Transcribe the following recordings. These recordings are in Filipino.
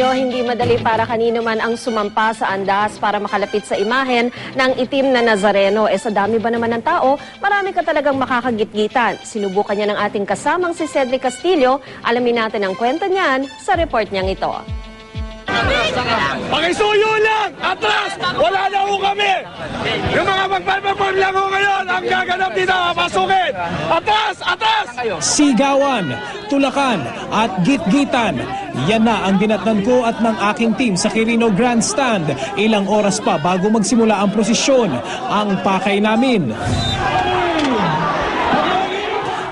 madali para kanino man ang sumampa sa andas para makalapit sa imahen ng itim na Nazareno. Eh sa dami ba naman ng tao, marami ka talagang makakagitgitan. Sinubukan niya ng ating kasamang si Cedric Castillo. Alamin natin ang kwento niyan sa report niyang ito. Pakisuyo lang! Atras! Wala na ho kami! Yung mga magpapapag lang ho ngayon, ang gaganap dito, pasukin! Atras! Atras! sigawan, tulakan at gitgitan. Yan na ang dinatnan ko at ng aking team sa Quirino Grandstand. Ilang oras pa bago magsimula ang prosesyon. Ang pakay namin.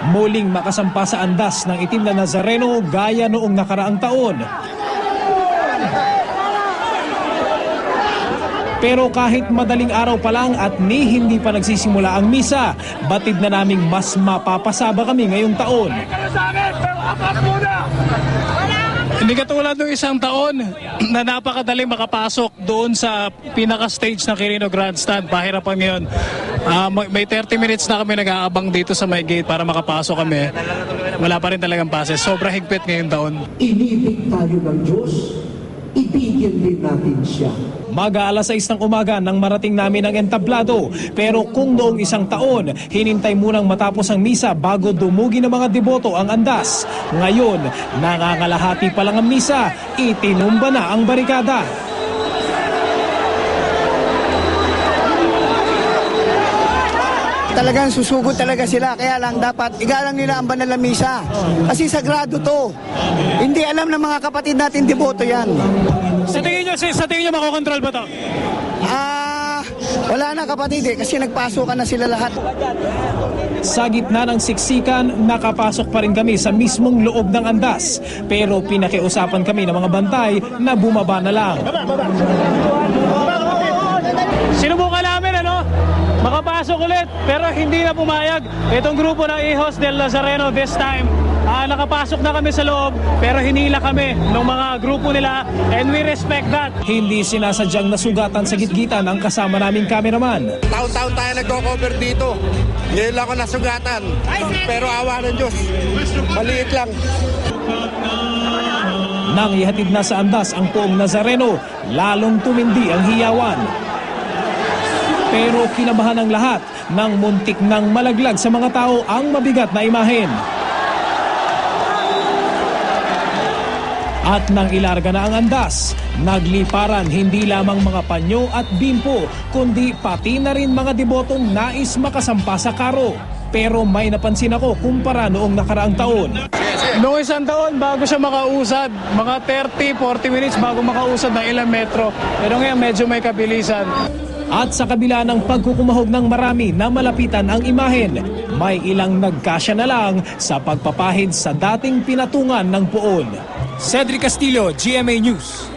Muling makasampa sa andas ng itim na Nazareno gaya noong nakaraang taon. Pero kahit madaling araw pa lang at ni hindi pa nagsisimula ang misa, batid na naming mas mapapasaba kami ngayong taon. Hindi katulad ng isang taon na napakadali makapasok doon sa pinaka-stage ng Quirino Grandstand. Pahirapan ngayon. Ah, may may 30 minutes na kami nag-aabang dito sa may gate para makapasok kami. Wala pa rin talagang passes. Sobra higpit ngayong taon. inibig tayo ng Diyos, ibigin din natin siya. Mag-aalas 6 ng umaga nang marating namin ang entablado. Pero kung noong isang taon, hinintay munang matapos ang misa bago dumugi ng mga deboto ang andas. Ngayon, nangangalahati pa lang ang misa, itinumba na ang barikada. Talagang susugod talaga sila. Kaya lang dapat igalang nila ang banal na misa. Kasi sagrado to. Hindi alam ng mga kapatid natin deboto yan. Sa tingin nyo, sa tingin nyo makokontrol ba to? Ah, wala na kapatid eh. Kasi nagpasukan na sila lahat. Sa gitna ng siksikan, nakapasok pa rin kami sa mismong loob ng andas. Pero pinakiusapan kami ng mga bantay na bumaba na lang. Sinubukan namin makapasok ulit pero hindi na pumayag itong grupo ng Ihos del Nazareno this time. Ah, nakapasok na kami sa loob pero hinila kami ng mga grupo nila and we respect that. Hindi sinasadyang nasugatan sa gitgitan ang kasama naming kameraman. Taon-taon tayo nagko-cover dito. Ngayon lang ako nasugatan. Pero awa ng Diyos. Maliit lang. Nang ihatid na sa andas ang poong Nazareno, lalong tumindi ang hiyawan. Pero kinabahan ng lahat nang muntik nang malaglag sa mga tao ang mabigat na imahen. At nang ilarga na ang andas, nagliparan hindi lamang mga panyo at bimpo, kundi pati na rin mga debotong nais makasampa sa karo. Pero may napansin ako kumpara noong nakaraang taon. Noong isang taon bago siya makausad, mga 30-40 minutes bago makausad ng ilang metro. Pero ngayon medyo may kabilisan. At sa kabila ng pagkukumahog ng marami na malapitan ang imahen, may ilang nagkasya na lang sa pagpapahid sa dating pinatungan ng poon. Cedric Castillo, GMA News.